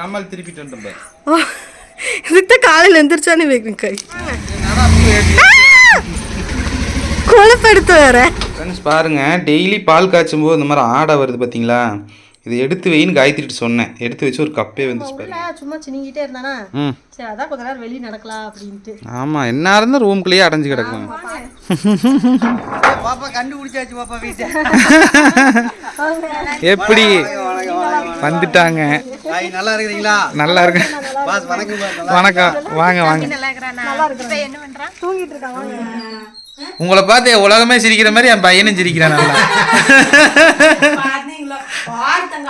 கம்மல் திருப்பிட்டு. ஓ இதுக்கு காலையில் எந்திரிச்சானே வைக்கிறேன் கை. கொழுப்படுத்து வேற. ஃப்ரெண்ட்ஸ் பாருங்க டெய்லி பால் காய்ச்சும் போது இந்த மாதிரி ஆடை வருது பார்த்தீங்களா இது எடுத்து வைன்னு காயத்ரிட்டு சொன்னேன். எடுத்து வச்சு ஒரு கப்பே வந்துச்சு பாருங்க உள்ள சும்மா சினிங்கிட்டே இருந்தானா? ம். சரி அதான் கொஞ்ச நேரம் வெளியே நடக்கலாம் அப்படின்ட்டு. ஆமாம் என்ன இருந்தால் ரூம்குள்ளேயே அடைஞ்சு கிடக்கும் பாப்பா கண்டுபிடிச்சாச்சு பாப்பா வீட்டை. எப்படி? வந்துட்டாங்க. நல்லா இருக்கிறீங்களா நல்லா இருக்கு. பாஸ் வணக்கம் வாங்க வாங்க. உங்களை பார்த்து உலகமே சிரிக்கிற மாதிரி என் பையனும் சிரிக்கிறான் நல்லா.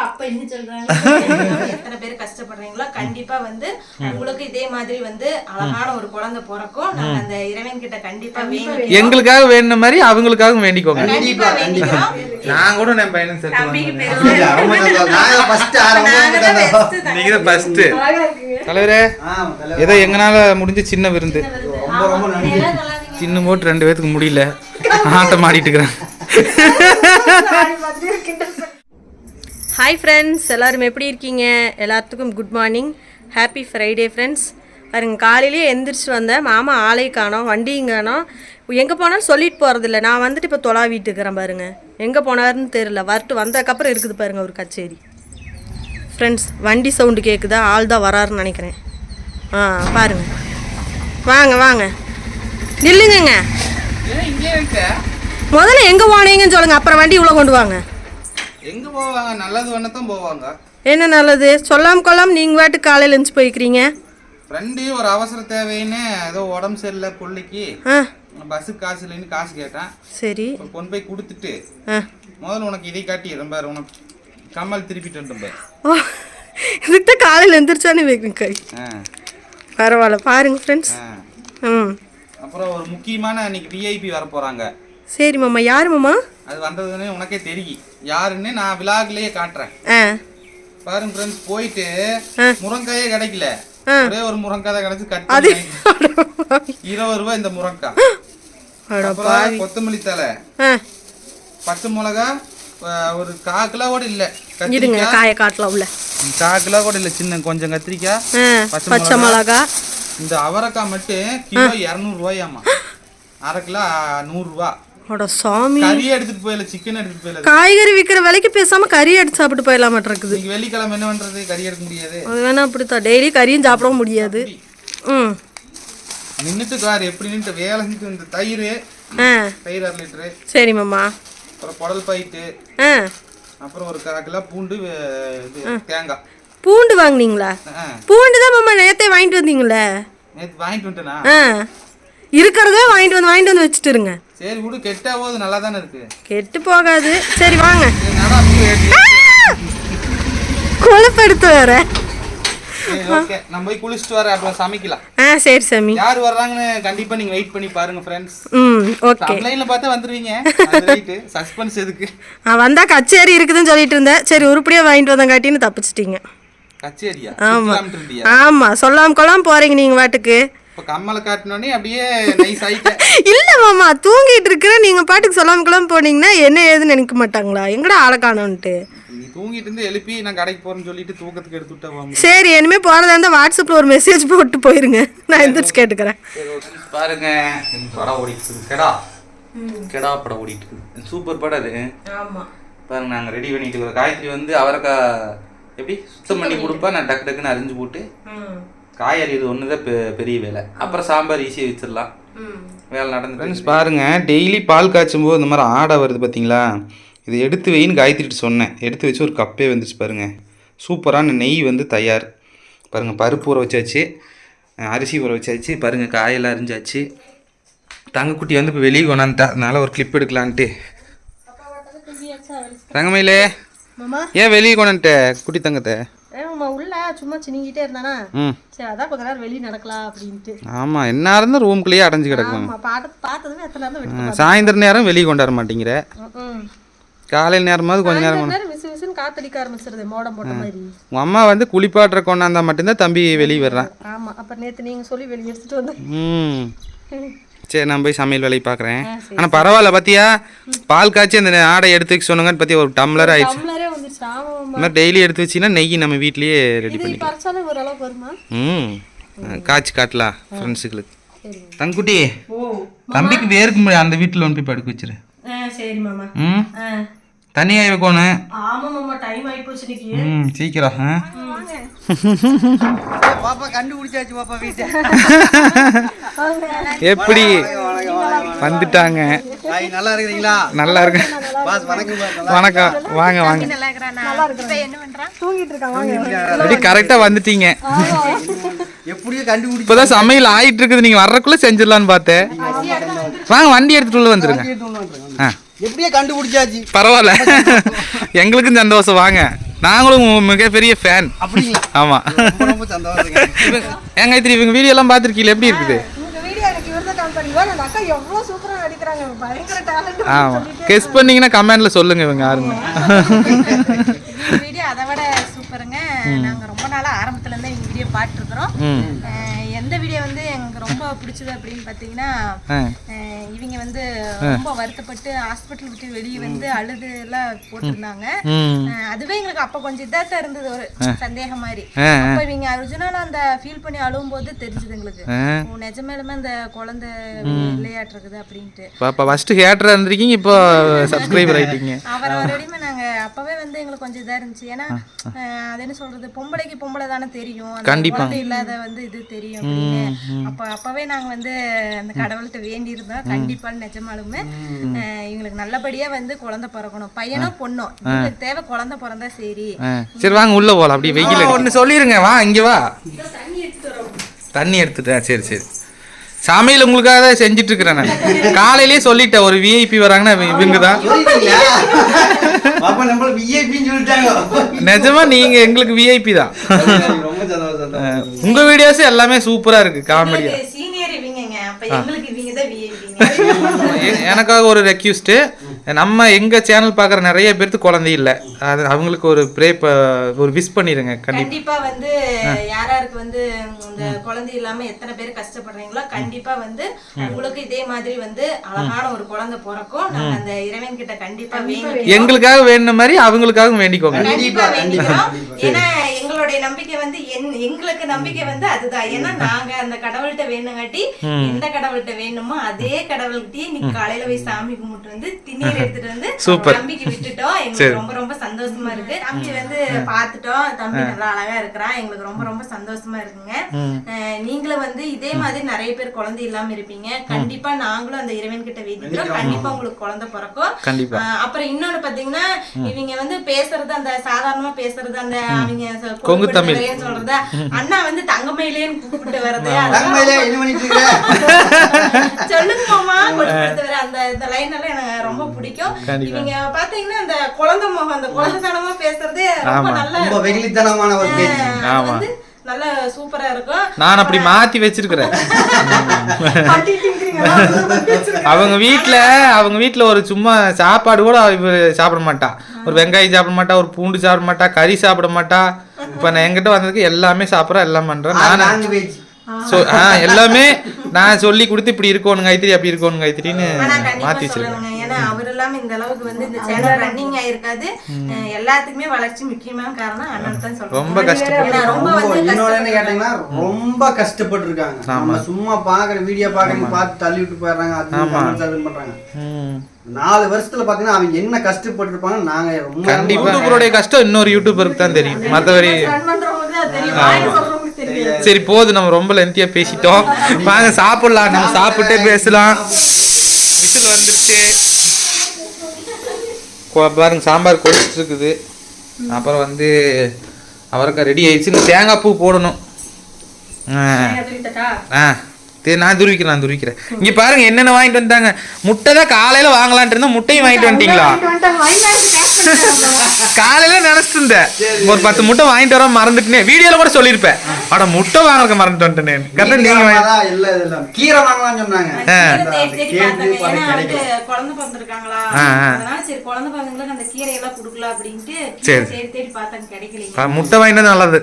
அப்ப என்ன சொல்றாங்க? கஷ்டப்படுறீங்களோ கண்டிப்பா வந்து உங்களுக்கு இதே மாதிரி வந்து அழகான ஒரு குழந்தை பிறக்கும். நாங்க அந்த இறைவன் கிட்ட கண்டிப்பா வேண்டி எங்களுக்காக வேணும் மாதிரி அவங்களுக்காகவும் வேண்டிக்கோங்க. கண்டிப்பா வேண்டிக்கிறோம். நான் கூட என் பையனும் சேர்த்து இல்ல, ரொம்ப சந்தோஷம். நாங்க first ஆரம்பம் நீங்க தான் ஃபர்ஸ்ட் தலைவர். ஏதோ எங்கனால முடிஞ்ச சின்ன விருந்து. ரொம்ப ரொம்ப நன்றி. சின்ன போட்டு ரெண்டு பேத்துக்கு முடியல. ஆட்டம் ஆடிட்டு இருக்கிறேன். ஹாய் ஃப்ரெண்ட்ஸ் எல்லாரும் எப்படி இருக்கீங்க? எல்லாத்துக்கும் good morning happy Friday friends பாருங்க காலையிலேயே எந்திரிச்சு வந்தேன். மாமா ஆளை காணோம் வண்டியும் காணோம். எங்கே போனாலும் சொல்லிட்டு போகிறதில்ல நான் வந்துட்டு இப்போ தொலாவிட்டு இருக்கிறேன் பாருங்க. எங்கே போனாருன்னு தெரில வரட்டு வந்ததுக்கப்புறம் இருக்குது பாருங்க ஒரு கச்சேரி. ஃப்ரெண்ட்ஸ் வண்டி சவுண்டு கேட்குதா ஆள் தான் வராருன்னு நினைக்கிறேன். ஆ பாருங்க. வாங்க வாங்க. நில்லுங்கங்க. முதல்ல எங்கே போனீங்கன்னு சொல்லுங்கள் அப்புறம் வண்டி உள்ள கொண்டு வாங்க. எங்க போவாங்க? நல்லது பண்ணத்தான் போவாங்க. என்ன நல்லது? சொல்லாம கொள்ளாம நீங்க வாட்டு காலையில எழுந்து போய்க்கிறீங்க? ஃப்ரெண்டு ஒரு அவசர தேவைன்னு ஏதோ உடம்பு சரியில்லை பிள்ளைக்கு. ஆ. பஸ்ஸுக்கு காசு இல்லைன்னு காசு கேட்டேன். சரி. கொண்டு போய் கொடுத்துட்டு ஆ. முதல்ல உனக்கு இதை காட்டி பாரு உனக்கு கம்மல் திருப்பிட்டு வந்துட்டேன் பாரு. ஓ இதுக்கு தான் காலையில் எந்திரிச்சானே வைக்கிறேன் கை. ஆ. பரவாயில்ல பாருங்க ஃப்ரெண்ட்ஸ் ஆ. ம். அப்புறம் ஒரு முக்கியமான அன்னைக்கு விஐபி வர போறாங்க சரி மாமா யார் மாமா? அது வந்ததுன்னு உனக்கே தெரியும். யாருன்னு நான் விலாக்லயே காட்டுறேன். பாருங்க ஃப்ரெண்ட்ஸ் போயிட்டு. முருங்காயே கிடைக்கல. ஒரே ஒரு முருங்காய் தான் கிடைச்சு கட் அது பண்ணி இருபது ரூபாய் இந்த முருங்காய் அப்புறம் கொத்தமல்லி தலை பச்சை மிளகா ஒரு கா கிலோ கூட இல்ல. இருங்க காய காட்டலாம் உள்ள. கா கிலோ கூட இல்ல சின்ன கொஞ்சம் கத்திரிக்காய் பச்சை மிளகா. இந்த அவரைக்காய் மட்டும் கிலோ இரநூறு ரூபாயாமா அரை கிலோ நூறு ரூபா. அட சாமி. கறியே எடுத்துட்டு போயில சிக்கன் எடுத்துட்டு போயில. காய்கறி விற்கிற விலைக்கு பேசாம கறி எடுத்து சாப்பிட்டு போயிடலாமாட்டு இருக்குது வெள்ளிக்கிழமை என்ன பண்றது? கறி எடுக்க முடியாது. அது வேணா அப்படித்தான். டெய்லி கறியும் சாப்பிடவும் முடியாது. ம். நின்னுட்டு கார் எப்படி நின்னுட்டு. வேலை செஞ்சு இந்த தயிர். ஆ. தயிர் அரை லிட்டரு. சரி மாமா. அப்புறம் குடல் பயிட்டு ஆ. அப்புறம் ஒரு கிலோ பூண்டு இது தேங்காய். பூண்டு வாங்குனீங்களா? பூண்டு தான் மாமா நேத்தே வாங்கிட்டு வந்தீங்களே? நேத்து வாங்கிட்டு வந்துட்டேனா? ஆ. இருக்கிறதே வாங்கிட்டு வந்து வாங்கிட்டு வந்து வச்சுட்டு இருங்க. சரி விடு கெட்டா போது நல்லா தானே இருக்கு. கெட்டு போகாது. சரி வாங்க. கொழுப்படுத்து வேற. நம்ம போய் குளிச்சுட்டு வரேன் அப்புறம் சமைக்கலாம். ஆ சரி சாமி. யார் வர்றாங்கன்னு கண்டிப்பா நீங்க வெயிட் பண்ணி பாருங்க ஃப்ரெண்ட்ஸ் ம் ஓகே. ஆன்லைன்ல பார்த்தா வந்துருவீங்க. வெயிட் சஸ்பென்ஸ் எதுக்கு? ஆ வந்தா கச்சேரி இருக்குதுன்னு சொல்லிட்டு இருந்தேன். சரி உருப்படியாக வாங்கிட்டு வந்தங்காட்டின்னு தப்பிச்சிட்டீங்க. கச்சேரியா? ஆமா. ஆமாம் சொல்லாம கொள்ளாம போகிறீங்க நீங்கள் வாட்டுக்கு இப்ப கம்மலை காட்டினோடனே அப்படியே நைஸ் ஆயிட்டேன். இல்லை மாமா தூங்கிட்டு இருக்கிற நீங்கள் பாட்டுக்கு சொல்லாம கொள்ளாம போனீங்கன்னா என்ன ஏதுன்னு நினைக்க மாட்டாங்களா? எங்கடா ஆளை காணோன்ட்டு? நீ தூங்கிட்டு இருந்து எழுப்பி நான் கடைக்கு போறேன்னு சொல்லிட்டு தூக்கத்துக்கு எடுத்து விட்டா சரி இனிமேல் போகிறதா இருந்தால் வாட்ஸ்அப்பில் ஒரு மெசேஜ் போட்டு போயிருங்க. நான் எந்திரிச்சு கேட்டுக்கிறேன். பாருங்க. இந்த படம் ஓடிட்டு கெடா. கெடா படம் ஓடிட்டு இருக்கு. சூப்பர் படம் அது. ஆமாம் பாருங்க நாங்க ரெடி பண்ணிட்டு இருக்கிறோம் காயத்ரி வந்து அவரைக்காய் எப்படி சுத்தம் பண்ணி கொடுப்பா? நான் டக்கு டக்குன்னு அரிஞ்சு போட்டு காய் அரியுது ஒன்று தான் பெரிய வேலை. அப்புறம் சாம்பார் ஈஸியாக வச்சிடலாம் வேலை நடந்து ஃப்ரெண்ட்ஸ் பாருங்க டெய்லி பால் காய்ச்சும் போது இந்த மாதிரி ஆடை வருது பார்த்தீங்களா இது எடுத்து வைன்னு காயத்ரிட்டு சொன்னேன். எடுத்து வச்சு ஒரு கப்பே வந்துச்சு பாருங்க. சூப்பரான நெய் வந்து தயார். பாருங்க பருப்பு ஊற வச்சாச்சு. அரிசி ஊற வச்சாச்சு. பாருங்க காயெல்லாம் அரிஞ்சாச்சு. தங்கக்குட்டி வந்து இப்போ வெளியே கொண்டாந்துட்டா. அதனால ஒரு கிளிப் எடுக்கலான்ட்டு. தங்கமயிலே மாமா? ஏன் வெளியே கொண்டாந்துட்ட குட்டி தங்கத்தை? சும்மா சினிங்கிட்டே இருந்தானா? சரி அதான் கொஞ்ச நேரம் வெளியே நடக்கலாம் அப்படின்ட்டு. ஆமாம் என்ன இருந்தால் ரூம்குள்ளேயே அடைஞ்சு கிடக்கும் ஆமா பார்த்ததுமே எத்தனை நேரம் சாயந்தர வெளியே கொண்டாட மாட்டேங்கிற. ம் காலையில் நேரமாவது கொஞ்ச நேரம் கொண்டு காத்தடிக்க ஆரம்பிச்சிருது மோடம் போட்ட மாதிரி. உங்கள் அம்மா வந்து குளிப்பாட்டுற கொண்டாந்தா மட்டும்தான் தம்பி வெளியே வர்றான் ஆமா அப்ப நேத்து நீங்க சொல்லி வெளியே எடுத்துட்டு வந்து ம். சரி நான் போய் சமையல் வேலையை பார்க்குறேன் ஆனால் பரவாயில்ல பார்த்தியா பால் காய்ச்சி அந்த ஆடை எடுத்து வைக்க சொன்னாங்கன்னு பற்றி ஒரு டம்ளர் ஆயிடுச்சு. மாதிரி டெய்லி எடுத்து வச்சிங்கன்னா நெய் நம்ம வீட்லயே ரெடி பறிச்சாலே ஓரளவுக்கு வருமா? ம். காய்ச்சி காட்டலாம் ஃப்ரெண்ட்ஸுங்களுக்கு சரிங்க தங்குட்டி ஓ தம்பிக்கு வேர்க்கு முடியாது அந்த வீட்டில் வந்து போய் படுக்க வச்சிரு. ஆ சரி மாமா. ம். தனியாக வைக்கணும் ஆமா மாமா டைம் ஆகி போச்சு இன்னைக்கு. ம் சீக்கிரம் ஆ. பாப்பா கண்டுபிடிச்சாச்சு பாப்பா வீட்டை. எப்படி? வந்துட்டாங்க. நல்லா இருக்கிறீங்களா? நல்லா இருக்கு. பாஸ் வணக்கம் வாங்க வாங்க. தூங்கிட்டு இருக்காங்க வாங்க. எப்படி கரெக்டாக வந்துட்டீங்க. எப்படியோ கண்டுபிடிச்சு இப்போதான் சமையல் ஆயிட்டு இருக்குது. நீங்கள் வர்றதுக்குள்ள செஞ்சிடலான்னு பார்த்தேன். வாங்க வண்டி எடுத்துட்டு உள்ள வந்துருங்க. எப்படியோ கண்டுபிடிச்சாச்சு. பரவாயில்ல. எங்களுக்கும் சந்தோஷம். வாங்க. நாங்களும் மிகப்பெரிய ஃபேன் அப்படிங்களா? ஆமாம் ரொம்ப ரொம்ப சந்தோஷங்க. ஏங்க இத்திரி இவங்க வீடியோ எல்லாம் பார்த்துருக்கீங்களா? எப்படி இருக்குது? உங்க வீடியோ எனக்கு இவர்தான் கால் பண்ணுவா அந்த அக்கா எவ்வளவு சூப்பரா நடிக்கிறாங்க பயங்கர டேலண்ட் ஆமாம் கெஸ் பண்ணீங்கன்னா கமெண்ட்ல சொல்லுங்க இவங்க யாருன்னு. வீடியோ அதை விட சூப்பருங்க நாங்க ரொம்ப நாளா ஆரம்பத்துல இருந்து எங்க வீடியோ பார்த்துருக்குறோம் ம் எந்த வீடியோ வந்து எனக்கு ரொம்ப பிடிச்சது அப்படின்னு அஹ் இவங்க வந்து ரொம்ப வருத்தப்பட்டு ஹாஸ்பிட்டல் விட்டு வெளியே வந்து அழுது எல்லாம் போட்டிருந்தாங்க. அதுவே எங்களுக்கு அப்ப கொஞ்சம் இதா தான் இருந்தது ஒரு சந்தேகம் மாதிரி. அப்ப இவங்க அர்ஜுனால அந்த ஃபீல் பண்ணி அழுவும் போது தெரிஞ்சது எங்களுக்கு. நிஜமேலுமே அந்த குழந்தை விளையாட்டு இருக்குது அப்படின்ட்டு. பாப்பா ஃபர்ஸ்ட் ஹேட்டரா இருந்திருக்கீங்க இப்போ சப்ஸ்கிரைபர் ஆயிட்டீங்க. அவர் அவரோடையுமே நாங்க அப்பவே வந்து எங்களுக்கு கொஞ்சம் இதா இருந்துச்சு. ஏன்னா அது என்ன சொல்றது? பொம்பளைக்கு பொம்பளை தானே தெரியும். கண்டிப்பா. இல்லாத வந்து இது தெரியும் அப்ப அப்பவே நாங்க வந்து அந்த கடவுள்கிட்ட வேண்டி இருந்தோம் கண்டிப்பா நிஜமாலுமே அஹ், இவங்களுக்கு நல்லபடியா வந்து குழந்தை பிறக்கணும். பையனோ பொண்ணோ தேவை குழந்தை பிறந்தா சரி. சரி வாங்க உள்ள போலாம். அப்படியே வெயில் ஒன்று சொல்லிருங்க. வா இங்க வா. தண்ணி எடுத்துட்டேன் சரி சரி. சமையல் உங்களுக்காக தான் செஞ்சுட்டு இருக்கிறேன் நான். காலையிலேயே சொல்லிட்டேன் ஒரு விஐபி வராங்கன்னா இவ- இவங்க தான் நிஜமா நீங்க எங்களுக்கு விஐபி தான். உங்க வீடியோஸ் எல்லாமே சூப்பரா இருக்கு காமெடியா சீனியர் இவங்கங்க அப்ப எங்களுக்கு இவங்க தான் விஐபிங்க எனக்காக ஒரு ரெக்யூஸ்ட்டு நம்ம எங்க சேனல் பார்க்குற நிறைய பேருக்கு குழந்தை இல்லை. அது அவங்களுக்கு ஒரு ப்ரே ஒரு விஷ் பண்ணிடுங்க கண்டிப்பா. கண்டிப்பா வந்து யாராருக்கு வந்து இந்த குழந்தை இல்லாம எத்தனை பேர் கஷ்டப்படுறீங்களோ கண்டிப்பா வந்து உங்களுக்கு இதே மாதிரி வந்து அழகான ஒரு குழந்தை பிறக்கும். அந்த இறைவன் கிட்ட கண்டிப்பா வேண்டி எங்களுக்காக வேணுன மாதிரி அவங்களுக்காகவும் வேண்டிக்கோங்க. கண்டிப்பா வேண்டிக்கிறோம். ஏன்னா எங்களுடைய நம்பிக்கை வந்து என்- எங்களுக்கு நம்பிக்கை வந்து அதுதான். ஏன்னா நாங்க அந்த கடவுள்கிட்ட வேணுங்காட்டி எந்த கடவுள்கிட்ட வேணுமோ அதே கடவுள்கிட்டயே இன்னைக்கு காலையில போய் சாமி கும்பிட்டு வந்து திண்ணீர் எடுத்துட்டு வந்து Super. நம்பிக்கை விட்டுட்டோம். எங்களுக்கு ரொம்ப ரொம்ப சந்தோஷமா இருக்கு. தம்பி வந்து பார்த்துட்டோம் தம்பி நல்லா அழகா இருக்கிறான். எங்களுக்கு ரொம்ப ரொம்ப சந்தோஷமா இருக்குங்க. நீங்களும் வந்து இதே மாதிரி நிறைய பேர் குழந்தை இல்லாம இருப்பீங்க. கண்டிப்பா நாங்களும் அந்த இறைவன் கிட்ட வேண்டிக்கிறோம். கண்டிப்பா. உங்களுக்கு குழந்தை பிறக்கும். அப்புறம் இன்னொன்னு பாத்தீங்கன்னா இவங்க வந்து பேசுறது அந்த சாதாரணமா பேசுறது அந்த அவங்க கொங்கு தமிழ். சொல்றது? அண்ணா வந்து தங்கமயிலேன்னு கூப்பிட்டு வர்றது. சொல்லுங்க மாமா அந்த இந்த லைன் எல்லாம் எனக்கு ரொம்ப பிடிக்கும். இவங்க பாத்தீங்கன்னா அந்த குழந்தை முகம் அந்த குழந்தைத்தனமா பேசுறதே ரொம்ப. நல்லா ரொம்ப வெகுளித்தனமான ஒரு பேச்சு. வந்து நல்ல சூப்பரா இருக்கும் நான் அப்படி மாத்தி வச்சிருக்கிறேன். அவங்க வீட்ல அவங்க வீட்ல ஒரு சும்மா சாப்பாடு கூட இவ சாப்பிட மாட்டா. ஒரு வெங்காயம் சாப்பிட மாட்டா ஒரு பூண்டு சாப்பிட மாட்டா கறி சாப்பிட மாட்டா. இப்ப நான் என்கிட்ட வந்ததுக்கு எல்லாமே சாப்பிட்றேன் எல்லாம் பண்றேன். நான் சொ ஆ எல்லாமே நான் சொல்லி கொடுத்து இப்படி இருக்கணும் கைத்திரி அப்படி இருக்கணும் கண்டிப்பா மாத்தி வச்சிருக்கேன் ஏன்னா அவர் இல்லாம இந்த அளவுக்கு வந்து இந்த சேனல் ரன்னிங் ஆயிருக்காது. எல்லாத்துக்குமே வளர்ச்சி முக்கியமான காரணம் அண்ணன் தான் சொல்றேன் ரொம்ப கஷ்டப்பட்டு ரொம்ப ரொம்ப வந்து கேட்டீங்கன்னா ரொம்ப கஷ்டப்பட்டு இருக்காங்க நம்ம சும்மா பாக்குற வீடியோ பாக்குறீங்க பார்த்து தள்ளி விட்டு போயிடுறாங்க அது பண்றாங்க. நாலு வருஷத்துல பாத்தீங்கன்னா அவங்க என்ன கஷ்டப்பட்டு இருப்பாங்க நாங்க ரொம்ப கண்டிப்பா. கஷ்டம் இன்னொரு யூடியூபருக்கு தான் தெரியும். தெரியும். சரி போதும். நம்ம ரொம்ப லென்த்தியா பேசிட்டோம். வாங்க சாப்பிடலாம். நம்ம சாப்பிட்டே பேசலாம். விசில் வந்துருச்சு. பாருங்க சாம்பார் கொதிச்சுட்டு இருக்குது அப்புறம் வந்து அவரைக்காய் ரெடி ஆயிடுச்சு. இன்னும் தேங்காய் பூ போடணும். ஆ. நான் துருவிக்கிறேன் நான் துருவிக்கிறேன். இங்க பாருங்க என்னென்ன வாங்கிட்டு வந்துட்டாங்க முட்டை தான் காலையில வாங்கலான்ட்டு இருந்தோம். முட்டையும் வாங்கிட்டு வந்துட்டீங்களா? காலையில நினைச்சிட்டு இருந்தேன். ஒரு பத்து முட்டை வாங்கிட்டு வர மறந்துட்டேனே. வீடியோல கூட சொல்லியிருப்பேன். அட முட்டை வாங்கறதுக்கு மறந்துட்டு வந்துட்டேன் கரெக்டா நீங்க வாங்கி- அதான் இல்ல இல்ல கீரை வாங்கலாம்னு சொன்னாங்க. சரி முட்டை வாங்கிட்டு நல்லது.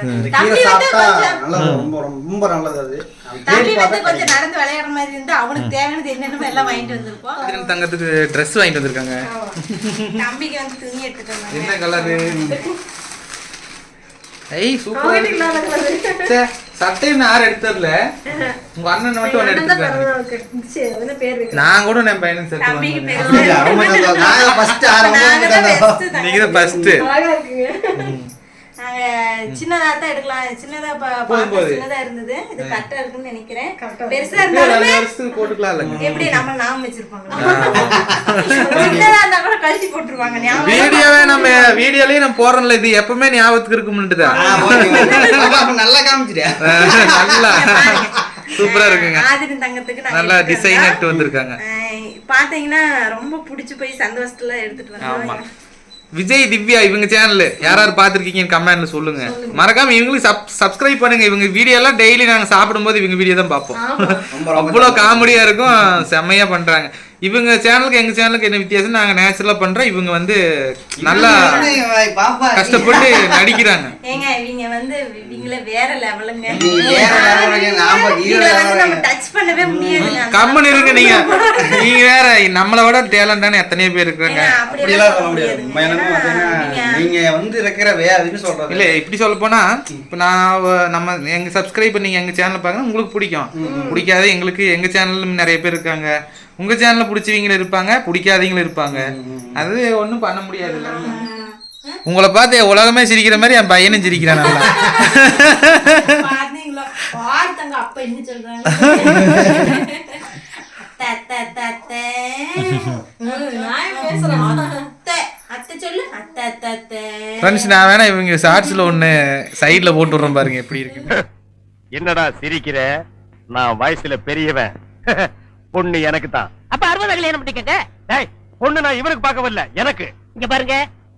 ஆமா இந்த தம்பி கீரை வந்து சாப்பிட்டா கொஞ்சம் ரொம்ப ரொம்ப நல்லது அது. தம்பி வந்து கொஞ்சம் நடந்து விளையாடுற மாதிரி இருந்து அவனுக்கு தேவையானது என்னென்ன எல்லாம் வாங்கிட்டு வந்திருப்போம். திடீர்னு தங்கத்துக்கு ட்ரெஸ் வாங்கிட்டு வந்திருக்காங்க. தம்பிக்கு வந்து துணி எடுத்துட்டு வந்தாங்க. என்ன கலரு ஐய் சூப்பர் சட்டை யாரும் எடுத்ததுல. உங்க அண்ணன் மட்டும் ஒன்று எடுத்துருக்காங்க பேர் நான் கூட என் பையனுக்கு சேர்த்து தம்பிக்கு வாங்கினேன். அப்படியா? ரொம்ப சந்தோஷம். நாங்க first ஆரம்பம் நாங்க தான் தான் best தான். நீங்க தான் ஃபர்ஸ்ட் சின்னதா தான் எடுக்கலாம். சின்னதா போதும். சின்னதா இருந்தது. இது கரெக்டா இருக்குன்னு நினைக்கிறேன். பெருசா இருந்தாலுமே போட்டுக்கலாம் எப்படி நம்ம நாம வச்சிருப்பாங்க சின்னதா இருந்தா கூட கழட்டி போட்டுருவாங்க. ஞாபகம் வீடியோவே நம்ம வீடியோலயே நம்ம போடுறோம்ல இது எப்பவுமே ஞாபகத்துக்கு இருக்கும்னுட்டு தான் நல்லா காமிச்சிட்டியா? நல்லா. சூப்பரா இருக்குங்க. ஆதிரி தங்கத்துக்கு நல்லா டிசைன். எடுத்து வந்திருக்காங்க. பாத்தீங்கன்னா ரொம்ப பிடிச்சு போய் சந்தோஷத்துல எடுத்துட்டு ஆமா. வந்தோம் விஜய் திவ்யா இவங்க சேனல் யார் யார் பார்த்துருக்கீங்கன்னு கமெண்ட்ல சொல்லுங்க. மறக்காம இவங்களுக்கு சப் சப்ஸ்கிரைப் பண்ணுங்க. இவங்க வீடியோ எல்லாம் டெய்லி நாங்க சாப்பிடும்போது இவங்க வீடியோ தான் பார்ப்போம். அவ்வளோ காமெடியா இருக்கும். செம்மையா பண்றாங்க. இவங்க சேனலுக்கு எங்க சேனலுக்கு என்ன வித்தியாசம்? நாங்க நேச்சுரலா பண்றோம். இவங்க வந்து நல்லா பாப்பா. கஷ்டப்பட்டு நடிக்கிறாங்க. ஏங்க இவங்க வந்து இவங்கள வேற லெவலுங்க. டச் பண்ணவே முடியாதுங்க. கம்மன் இருக்கு நீங்க. நீங்க வேற நம்மளை விட டேலண்டான எத்தனையோ பேர் இருக்காங்க. ஏன்னா, அப்படியெல்லாம் சொல்ல முடியாது. நீங்க- வந்து இருக்கிற வேலைன்னு சொல்றது. இல்ல இப்படி சொல்ல போனா இப்ப நான் நம்ம எங்க சப்ஸ்கிரைப் நீங்க எங்க சேனல் பாருங்க உங்களுக்கு பிடிக்கும். பிடிக்காத. எங்களுக்கு எங்க சேனல்ல நிறைய பேர் இருக்காங்க. உங்க சேனல்ல பிடிச்சவங்களும் இருப்பாங்க பிடிக்காதவங்களும் இருப்பாங்க. அது ஒண்ணும் பண்ண முடியாது உங்களை பார்த்து உலகமே சிரிக்கிற மாதிரி என் பையனும் சிரிக்கிறான் நல்லா. ஃப்ரெண்ட்ஸ் நான் வேணா இவங்க ஷார்ட்ஸ்ல ஒண்ணு சைடுல போட்டு விடுறேன் பாருங்க எப்படி இருக்கு என்னடா சிரிக்கிற? நான் வயசுல பெரியவன். பொண்ணு எனக்கு தான் அப்ப அறுபது கல்யாணம் பண்ணிக்கங்க. டேய் பொண்ணு நான் இவனுக்கு பார்க்க வரல எனக்கு. இங்க பாருங்க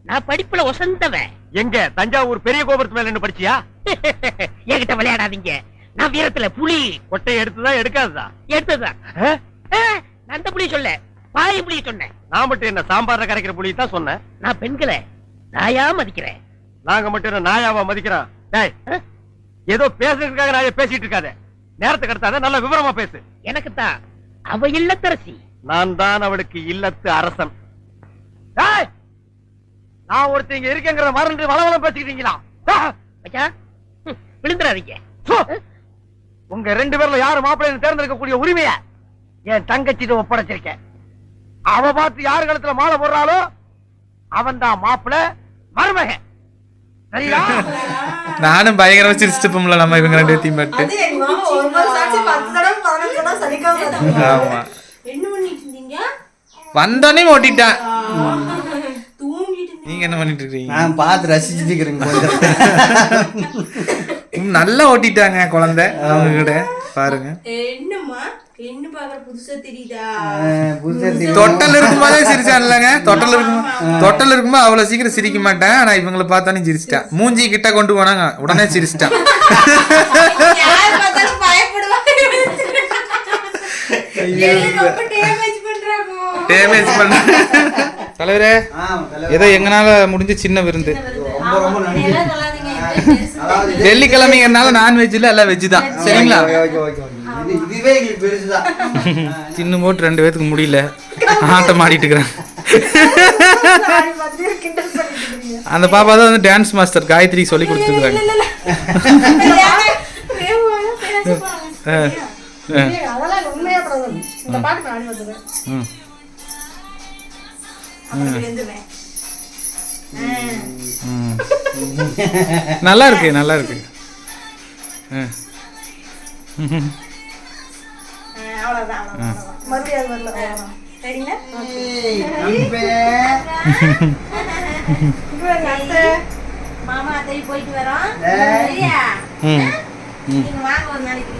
நான் படிப்புல ஒசந்தவன். எங்க தஞ்சாவூர் பெரிய கோபுரத்து மேல நின்னு படிச்சியா? என்கிட்ட விளையாடாதீங்க. நான் வீரத்துல புலி. கொட்டையை எடுத்துதான் எடுக்காததா? எடுத்ததுதான் அந்த புலி சொல்ல பாய் புலி சொன்னேன். நான் மட்டும் என்ன சாம்பார்ல கரைக்கிற புள்ளி தான் சொன்னேன்? நான் பெண்களை நாயா மதிக்கிறேன். நாங்க மட்டும் என்ன நாயாவா மதிக்கிறோம்? டேய்? ஏதோ பேசுறதுக்காக நான் பேசிட்டு இருக்காத. நேரத்தை கடத்தாத நல்ல விவரமா பேசு. எனக்கு தான் அவ இல்லத்தரசி நான் தான் அவளுக்கு இல்லத்து அரசன். நான் ஒருத்தங்க இருக்கேங்கிறத மறந்து வளவளம் பேசிக்கிட்டீங்களா? சோ! உங்க ரெண்டு பேர்ல யாரு மாப்பிள்ளை தேர்ந்தெடுக்கக்கூடிய உரிமைய என் தங்கச்சிட்டு ஒப்படைச்சிருக்கேன். அவ பார்த்து யாரு கழுத்துல மாலை போடுறாளோ அவன் தான் மாப்பிள்ள மருமகன். சரியா? நானும் பயங்கரமா சிரிச்சுட்டு நம்ம இவங்க ரெண்டு பேத்தையும் பட்டு. ஆமா. என்ன பண்ணிட்டு இருந்தீங்க? வந்தோடனே ஓட்டிட்டான். நீங்க என்ன பண்ணிட்டு இருக்கீங்க? நான் பார்த்து ரசிச்சுட்டு இருக்கிறேங்க நல்லா ஓட்டிட்டாங்க குழந்தை அவங்க கிட்ட பாருங்க. என்னம்மா? என்ன பாக்குற புதுசா தெரியுதா? அஹ் புதுசா தெரியும். தொட்டல் இருக்கும்போதே சிரிச்சான் இல்லைங்க தொட்டல் இருக்கும் தொட்டல் இருக்கும்போது அவ்வளவு சீக்கிரம் சிரிக்க மாட்டேன். ஆனா இவங்களை பார்த்தோன்னே சிரிச்சிட்டான் மூஞ்சி கிட்ட கொண்டு போனாங்க. உடனே சிரிச்சிட்டான் டேமேஜ் பண்ண தலைவரே. ஏதோ எங்கனால முடிஞ்ச சின்ன விருந்து. ரொம்ப ரொம்ப வெள்ளிக்கிழமைங்கிறனால நான்வெஜ் இல்ல எல்லாம் வெஜ் தான். சரிங்களா? Okay, okay, okay, okay. இது இதுவே எங்களுக்கு பெருசுதான் சின்ன போட்டு ரெண்டு பேத்துக்கு முடியல. ஆட்டம் ஆடிட்டு இருக்கிறேன். அந்த பாப்பா தான் வந்து டான்ஸ் மாஸ்டர் காயத்ரி சொல்லி கொடுத்துருக்காங்க. அதெல்லாம் நல்லா இருக்கு நல்லா இருக்கு. மாமா அத்தை போயிட்டு வரோம். வாங்க ஒரு நாளைக்கு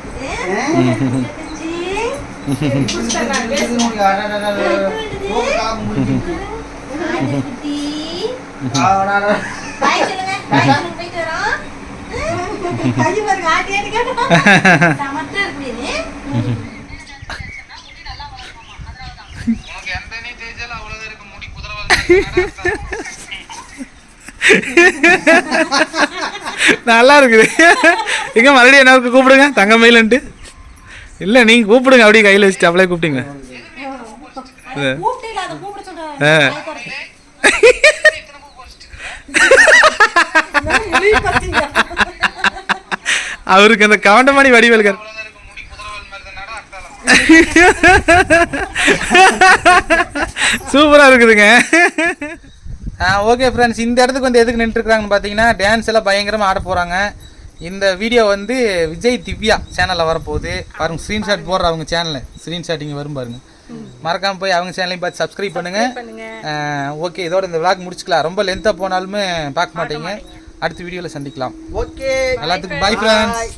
நல்லா இருக்குது. எங்க மறுபடியும் என்ன கூப்பிடுங்க. தங்க மயிலன்ட்டு. இல்லை நீங்கள் கூப்பிடுங்க. அப்படியே கையில் வச்சுட்டு அப்படியே கூப்பிட்டீங்க. ஆ. அவருக்கு அந்த கவண்டமணி வடிவேல்கர். சூப்பராக இருக்குதுங்க. ஓகே ஃப்ரெண்ட்ஸ் இந்த இடத்துக்கு வந்து எதுக்கு நின்றுருக்குறாங்கன்னு பார்த்தீங்கன்னா டான்ஸ் எல்லாம் பயங்கரமாக ஆட போகிறாங்க இந்த வீடியோ வந்து விஜய் திவ்யா சேனலில் வரப்போகுது. பாருங்க ஸ்க்ரீன்ஷாட் போடுற அவங்க சேனலில் ஸ்க்ரீன்ஷாட் இங்கே வரும் பாருங்க. மறக்காம போய் அவங்க சேனலையும் பார்த்து சப்ஸ்கிரைப் பண்ணுங்க. ஓகே இதோட இந்த விளாக் முடிச்சுக்கலாம். ரொம்ப லென்த்தாக போனாலுமே பார்க்க மாட்டீங்க. அடுத்த வீடியோவில் சந்திக்கலாம். ஓகே எல்லாத்துக்கும் பை ஃப்ரெண்ட்ஸ்